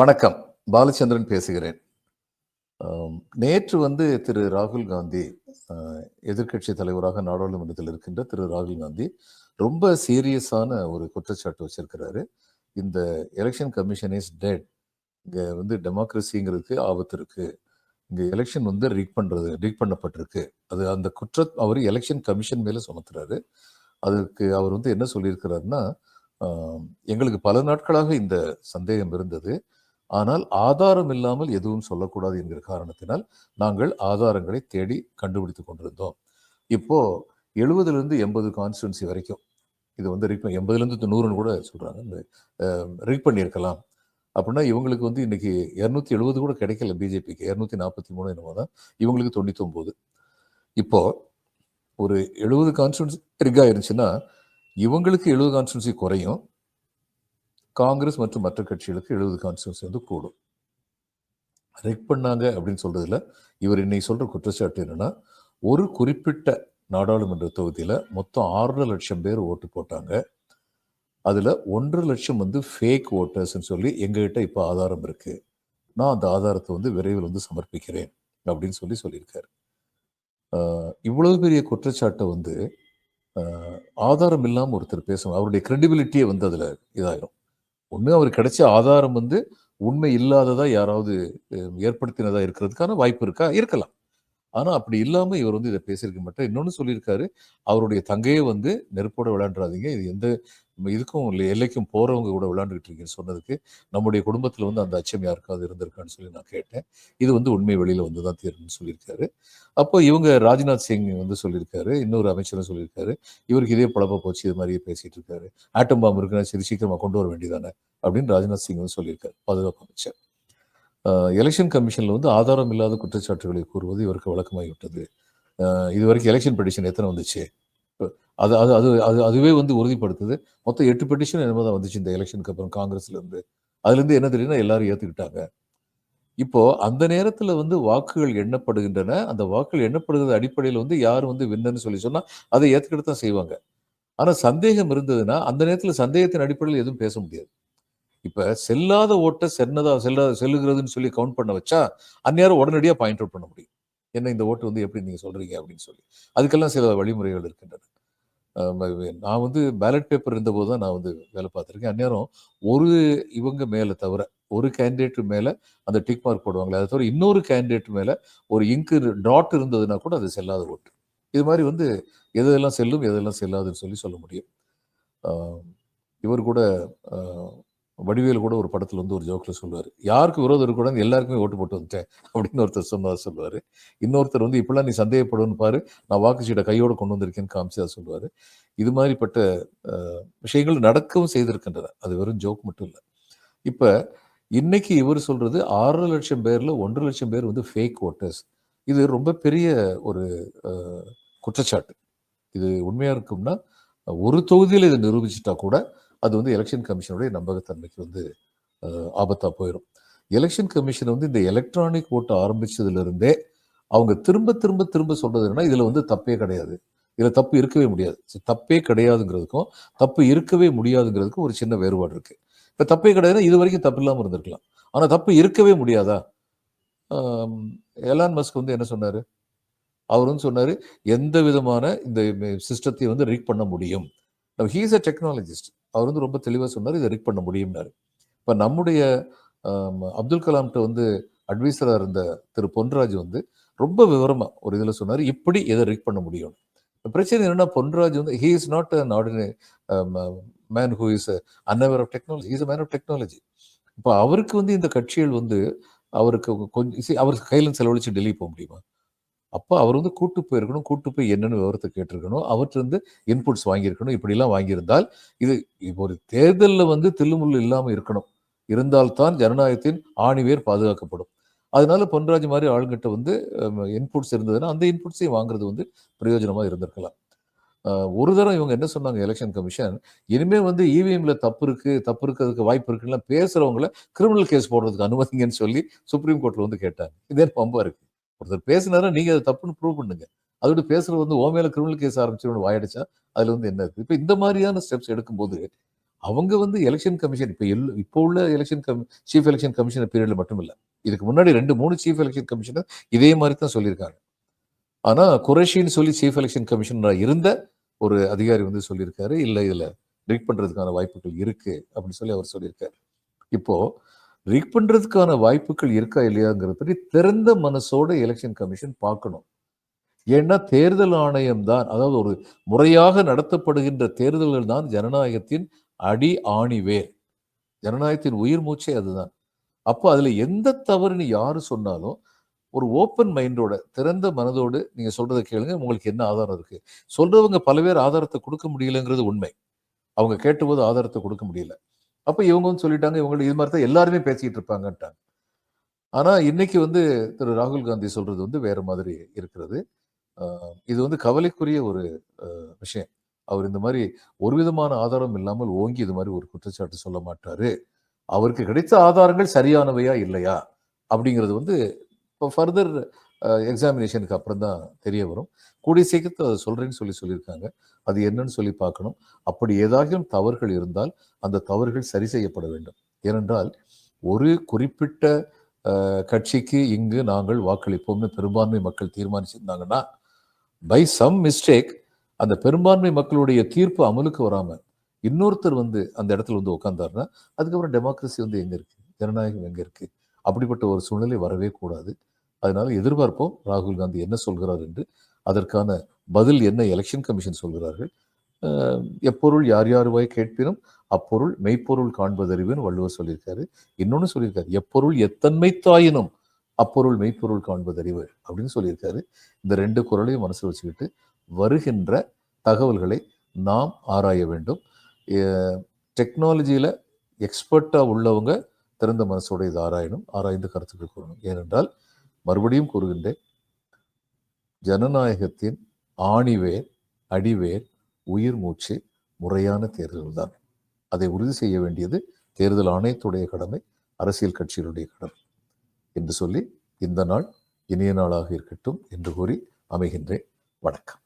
வணக்கம். பாலச்சந்திரன் பேசுகிறேன். நேற்று வந்து திரு ராகுல் காந்தி எதிர்கட்சி தலைவராக நாடாளுமன்றத்தில் இருக்கின்ற திரு ராகுல் காந்தி ரொம்ப சீரியஸான ஒரு குற்றச்சாட்டு வச்சிருக்கிறாரு. இந்த எலெக்ஷன் கமிஷன் இஸ் டெட் இங்கே வந்து டெமோக்ரஸிங்கிறதுக்கு ஆபத்து இருக்கு. இங்கே எலெக்ஷன் வந்து ரிக் பண்ணுறது ரிக் பண்ணப்பட்டிருக்கு. அது அந்த குற்ற அவர் எலெக்ஷன் கமிஷன் மேலே சுமத்துறாரு. அதுக்கு அவர் வந்து என்ன சொல்லியிருக்கிறாருன்னா எங்களுக்கு பல நாட்களாக இந்த சந்தேகம் இருந்தது. ஆனால் ஆதாரம் இல்லாமல் எதுவும் சொல்லக்கூடாது என்கிற காரணத்தினால் நாங்கள் ஆதாரங்களை தேடி கண்டுபிடித்து கொண்டிருந்தோம். இப்போ எழுபதுலேருந்து எண்பது கான்ஸ்டுவன்சி வரைக்கும் இது வந்து ரிக் எண்பதுலேருந்து நூறுன்னு கூட சொல்கிறாங்க இந்த ரிக் பண்ணியிருக்கலாம். அப்படின்னா இவங்களுக்கு வந்து இன்னைக்கு இரநூத்தி எழுபது கூட கிடைக்கல பிஜேபிக்கு இரநூத்தி நாற்பத்தி மூணு என்னமோ தான் இவங்களுக்கு தொண்ணூற்றி ஒன்பது இப்போது ஒரு எழுபது கான்ஸ்டுவன்சி ரிக் ஆயிருந்துச்சுன்னா இவங்களுக்கு எழுபது கான்ஸ்டுவன்சி குறையும் காங்கிரஸ் மற்றும் மற்ற கட்சிகளுக்கு எழுபது கான்ஸ்டுவன்சி வந்து கூடும். ரெக் பண்ணாங்க அப்படின்னு சொல்றதுல இவர் இன்னைக்கு சொல்ற குற்றச்சாட்டு என்னன்னா ஒரு குறிப்பிட்ட நாடாளுமன்ற தொகுதியில மொத்தம் ஆறரை லட்சம் பேர் ஓட்டு போட்டாங்க. அதுல ஒன்றரை லட்சம் வந்து ஃபேக் ஓட்டர்ஸ்ன்னு சொல்லி எங்ககிட்ட இப்போ ஆதாரம் இருக்கு. நான் அந்த ஆதாரத்தை வந்து விரைவில் வந்து சமர்ப்பிக்கிறேன் அப்படின்னு சொல்லி சொல்லியிருக்காரு. இவ்வளவு பெரிய குற்றச்சாட்டை வந்து ஆதாரம் இல்லாமல் ஒருத்தர் பேசணும் அவருடைய கிரெடிபிலிட்டியே வந்து அதில் இதாயிரும். ஒன்று அவர் கிடைச்ச ஆதாரம் வந்து உண்மை இல்லாததாக யாராவது ஏற்படுத்தினதாக இருக்கிறதுக்கான வாய்ப்பு இருக்கா? இருக்கலாம். ஆனால் அப்படி இல்லாமல் இவர் வந்து இதை பேசியிருக்க மாட்டார். இன்னொன்று சொல்லியிருக்காரு அவருடைய தங்கையே வந்து நெருப்போட விளையாண்டுறாதீங்க. இது எந்த இதுக்கும் இல்லை எல்லைக்கும் போகிறவங்க கூட விளையாண்டுக்கிட்டு இருக்கீங்கன்னு சொன்னதுக்கு நம்முடைய குடும்பத்தில் வந்து அந்த அச்சம் யாருக்காவது இருந்திருக்கான்னு சொல்லி நான் கேட்டேன். இது வந்து உண்மை வெளியில் வந்து தான் தீரணும்னு சொல்லியிருக்காரு. அப்போ இவங்க ராஜ்நாத் சிங் வந்து சொல்லியிருக்காரு இன்னொரு அமைச்சரும் சொல்லியிருக்காரு இவருக்கு இதே பழப்ப போச்சு இது மாதிரியே பேசிகிட்டு இருக்காரு. ஆட்டம் பாம்பு இருக்குன்னா சரி சீக்கிரமாக கொண்டு வர வேண்டியதானே அப்படின்னு ராஜ்நாத் சிங் வந்து சொல்லியிருக்காரு பாதுகாப்பு அமைச்சர். எலெக்ஷன் கமிஷன்ல வந்து ஆதாரம் இல்லாத குற்றச்சாட்டுகளை கூறுவது இவருக்கு வழக்கமாகிவிட்டது. அஹ் இது வரைக்கும் எலெக்ஷன் பெட்டிஷன் எத்தனை வந்துச்சு? அது அது அது அது அதுவே வந்து உறுதிப்படுத்துது. மொத்தம் எட்டு பெட்டிஷன் என்னமோ தான் வந்துச்சு இந்த எலெக்ஷனுக்கு அப்புறம் காங்கிரஸ்ல இருந்து. அதுல இருந்து என்ன தெரியும்னா எல்லாரும் ஏத்துக்கிட்டாங்க. இப்போ அந்த நேரத்துல வந்து வாக்குகள் எண்ணப்படுகின்றன. அந்த வாக்குகள் எண்ணப்படுகிறது அடிப்படையில் வந்து யார் வந்து வின்னர்னு சொல்லி சொன்னா அதை ஏத்துக்கிட்டு தான் செய்வாங்க. ஆனா சந்தேகம் இருந்ததுன்னா அந்த நேரத்துல சந்தேகத்தின் அடிப்படையில் எதுவும் பேச முடியாது. இப்போ செல்லாத ஓட்டை சென்னதா செல்லாத செல்லுகிறதுன்னு சொல்லி கவுண்ட் பண்ண வச்சா அந்நேரம் உடனடியாக பாயிண்ட் அவுட் பண்ண முடியும். என்ன இந்த ஓட்டு வந்து எப்படி நீங்கள் சொல்கிறீங்க அப்படின்னு சொல்லி. அதுக்கெல்லாம் சில வழிமுறைகள் இருக்கின்றன. நான் வந்து பேலட் பேப்பர் இருந்தபோது தான் நான் வந்து வேலை பார்த்துருக்கேன். அந்நேரம் ஒரு இவங்க மேலே தவிர ஒரு கேண்டிடேட் மேலே அந்த டிக் மார்க் போடுவாங்களே அதை தவிர இன்னொரு கேண்டிடேட் மேலே ஒரு இங்கு டாட் இருந்ததுன்னா கூட அது செல்லாத ஓட்டு. இது மாதிரி வந்து எதெல்லாம் செல்லும் எதெல்லாம் செல்லாதுன்னு சொல்லி சொல்ல முடியும். இவர் கூட வடிவேல் கூட ஒரு படத்துல வந்து ஒரு ஜோக்ல சொல்லுவார். யாருக்கு விரோதம் இருக்கக்கூடாது எல்லாருக்குமே ஓட்டு போட்டு வந்துட்டேன் அப்படின்னு ஒருத்தர் சொன்னா சொல்லுவாரு. இன்னொருத்தர் வந்து இப்பெல்லாம் நீ சந்தேகப்படுன்னு பாரு நான் வாக்குச்சீட்டை கையோடு கொண்டு வந்திருக்கேன்னு காமிச்சு சொல்லுவார் சொல்லுவாரு. இது மாதிரிப்பட்ட விஷயங்கள் நடக்கவும் செய்திருக்கின்றன. அது வெறும் ஜோக் மட்டும் இல்லை. இப்ப இன்னைக்கு இவர் சொல்றது ஆறரை லட்சம் பேர்ல ஒன்றரை லட்சம் பேர் வந்து ஃபேக் ஓட்டர்ஸ் இது ரொம்ப பெரிய ஒரு குற்றச்சாட்டு. இது உண்மையா இருக்கும்னா ஒரு தொகுதியில் இதை நிரூபிச்சிட்டா கூட அது வந்து எலெக்ஷன் கமிஷனுடைய நம்பகத்தன்மைக்கு வந்து ஆபத்தாக போயிடும் எலெக்ஷன் கமிஷன் வந்து இந்த எலக்ட்ரானிக் ஓட்டு ஆரம்பித்ததுலேருந்தே அவங்க திரும்ப திரும்ப திரும்ப சொல்கிறது என்னன்னா இதில் வந்து தப்பே கிடையாது. இதில் தப்பு இருக்கவே முடியாது. தப்பே கிடையாதுங்கிறதுக்கும் தப்பு இருக்கவே முடியாதுங்கிறதுக்கும் ஒரு சின்ன வேறுபாடு இருக்குது இப்போ தப்பே கிடையாதுன்னா இது வரைக்கும் தப்பு இல்லாமல் இருந்திருக்கலாம். ஆனால் தப்பு இருக்கவே முடியாதா? எலான் மஸ்க் வந்து என்ன சொன்னார்? அவர் வந்து சொன்னார் எந்த விதமான இந்த சிஸ்டத்தை வந்து ரீக் பண்ண முடியும். ஹீஸ் அ டெக்னாலஜிஸ்ட் அவர் வந்து ரொம்ப தெளிவாக சொன்னார் இதை ரிக் பண்ண முடியும்னாரு. இப்போ நம்முடைய அப்துல் கலாம்கிட்ட வந்து அட்வைசராக இருந்த திரு பொன்ராஜ் வந்து ரொம்ப விவரமாக ஒரு இதில் சொன்னார் இப்படி எதை ரீக் பண்ண முடியும். பிரச்சனை என்னன்னா பொன்ராஜ் வந்து he is not an ordinary man who is unaware of technology is a man of technology இப்போ அவருக்கு வந்து இந்த கட்சிகள் வந்து அவருக்கு கொஞ்சம் அவருக்கு அவர் கையில் டெல்லி போக முடியுமா? அப்போ அவர் வந்து கூட்டு போயிருக்கணும் கூட்டு போய் என்னென்னு விவரத்தை கேட்டிருக்கணும் அவற்றிருந்து இன்புட்ஸ் வாங்கியிருக்கணும் இப்படிலாம் வாங்கியிருந்தால் இது இப்போ ஒரு தேர்தலில் வந்து தில்லுமுள்ளு இல்லாமல் இருக்கணும். இருந்தால்தான் ஜனநாயகத்தின் ஆணிவேர் பாதுகாக்கப்படும். அதனால பொன்ராஜ் மாதிரி ஆளுங்கிட்ட வந்து இன்புட்ஸ் இருந்ததுன்னா அந்த இன்புட்ஸையும் வாங்குறது வந்து பிரயோஜனமாக இருந்திருக்கலாம். ஒரு தரம் இவங்க என்ன சொன்னாங்க எலெக்ஷன் கமிஷன் இனிமேல் வந்து இவிஎம்ல தப்பு இருக்கு தப்பு இருக்கிறதுக்கு வாய்ப்பு இருக்குன்னா பேசுறவங்கள கிரிமினல் கேஸ் போடுறதுக்கு அனுமதிங்கன்னு சொல்லி சுப்ரீம் கோர்ட்ல வந்து கேட்டாங்க. இதே பம்பா இருக்கு. ஒருத்தர் பேசினாரா நீங்க அதை தப்புன்னு ப்ரூவ் பண்ணுங்க. அதோட பேசுறது வந்து ஓ கிரிமினல் கேஸ் ஆரம்பிச்சிடும் வாயடிச்சா அதுல வந்து என்ன இருக்குது இப்ப இந்த மாதிரியான ஸ்டெப்ஸ் எடுக்கும்போது அவங்க வந்து எலெக்ஷன் கமிஷன் இப்போ எல் இப்போ உள்ள election cum chief election commissioner பீரியட்ல மட்டும் இல்லை இதுக்கு முன்னாடி ரெண்டு மூணு சீஃப் எலெக்ஷன் கமிஷனர் இதே மாதிரி தான் சொல்லியிருக்காங்க. ஆனா குரேஷின்னு சொல்லி சீஃப் எலெக்ஷன் கமிஷனராக இருந்த ஒரு அதிகாரி வந்து சொல்லியிருக்காரு இல்லை இதுல ரிக் பண்றதுக்கான வாய்ப்புகள் இருக்கு அப்படின்னு சொல்லி அவர் சொல்லியிருக்காரு. இப்போ ரிக் பண்ணுறதுக்கான வாய்ப்புகள் இருக்கா இல்லையாங்கிறத பற்றி திறந்த மனசோட எலெக்ஷன் கமிஷன் பார்க்கணும். ஏன்னா தேர்தல் ஆணையம் தான் அதாவது ஒரு முறையாக நடத்தப்படுகின்ற தேர்தல்கள் தான் ஜனநாயகத்தின் அடி ஆணிவேர் ஜனநாயகத்தின் உயிர் மூச்சே அதுதான். அப்போ அதில் எந்த தவறுன்னு யார் சொன்னாலும் ஒரு ஓப்பன் மைண்டோட திறந்த மனதோடு நீங்கள் சொல்கிறத கேளுங்க உங்களுக்கு என்ன ஆதாரம் இருக்குது சொல்றவங்க பல பேர் ஆதாரத்தை கொடுக்க முடியலங்கிறது உண்மை. அவங்க கேட்டபோது ஆதாரத்தை கொடுக்க முடியல. அப்போ இவங்க வந்து சொல்லிட்டாங்க இவங்க இது மாதிரி தான் எல்லாருமே பேசிக்கிட்டு இருப்பாங்கன்ட்டாங்க. ஆனா இன்னைக்கு வந்து திரு. ராகுல் காந்தி சொல்றது வந்து வேற மாதிரி இருக்கிறது. இது வந்து கவலைக்குரிய ஒரு விஷயம். அவர் இந்த மாதிரி ஒரு விதமான ஆதாரம் இல்லாமல் ஓங்கி இது மாதிரி ஒரு குற்றச்சாட்டு சொல்ல மாட்டாரு. அவருக்கு கிடைத்த ஆதாரங்கள் சரியானவையா இல்லையா? அப்படிங்கிறது வந்து இப்போ ஃபர்தர் எக்ஸாமினேஷனுக்கு அப்புறம் தான் தெரிய வரும். கூடிய சீக்கிரத்தில் அதை சொல்கிறேன்னு சொல்லி சொல்லியிருக்காங்க. அது என்னன்னு சொல்லி பார்க்கணும். அப்படி ஏதாகும் தவறுகள் இருந்தால் அந்த தவறுகள் சரி செய்யப்பட வேண்டும். ஏனென்றால் ஒரு குறிப்பிட்ட கட்சிக்கு இங்கு நாங்கள் வாக்களிப்போம்னு பெரும்பான்மை மக்கள் தீர்மானிச்சிருந்தாங்கன்னா பை சம் மிஸ்டேக் அந்த பெரும்பான்மை மக்களுடைய தீர்ப்பு அமலுக்கு வராமல் இன்னொருத்தர் வந்து அந்த இடத்துல வந்து உட்காந்தாருன்னா அதுக்கப்புறம் டெமோக்ரஸி வந்து எங்கே இருக்குது ஜனநாயகம் எங்கே இருக்குது அப்படிப்பட்ட ஒரு சூழ்நிலை வரவே கூடாது. அதனால் எதிர்பார்ப்போம் ராகுல் காந்தி என்ன சொல்கிறார் என்று அதற்கான பதில் என்ன எலெக்ஷன் கமிஷன் சொல்கிறார்கள். எப்பொருள் யார் யாருவாய் கேட்பினும் அப்பொருள் மெய்ப்பொருள் காண்பதறிவுன்னு வள்ளுவர் சொல்லியிருக்காரு. இன்னொன்று சொல்லியிருக்காரு எப்பொருள் எத்தன்மை தாயினும் அப்பொருள் மெய்ப்பொருள் காண்பதறிவு அப்படின்னு சொல்லியிருக்காரு. இந்த ரெண்டு குரலையும் மனசில் வச்சுக்கிட்டு வருகின்ற தகவல்களை நாம் ஆராய வேண்டும். டெக்னாலஜியில் எக்ஸ்பர்ட்டாக உள்ளவங்க திறந்த மனசோட இது ஆராயணும் ஆராய்ந்து கருத்துக்கள் கூறணும். ஏனென்றால் மறுபடியும் கூறுகின்றேன். ஜனநாயகத்தின் ஆணிவேர் அடிவேர் உயிர் மூச்சு முறையான தேர்தல்கள் தான் அதை உறுதி செய்ய வேண்டியது தேர்தல் ஆணையத்துடைய கடமை அரசியல் கட்சிகளுடைய கடமை என்று சொல்லி இந்த நாள் இனிய நாளாக இருக்கட்டும் என்று கூறி அமைகின்றேன். வணக்கம்.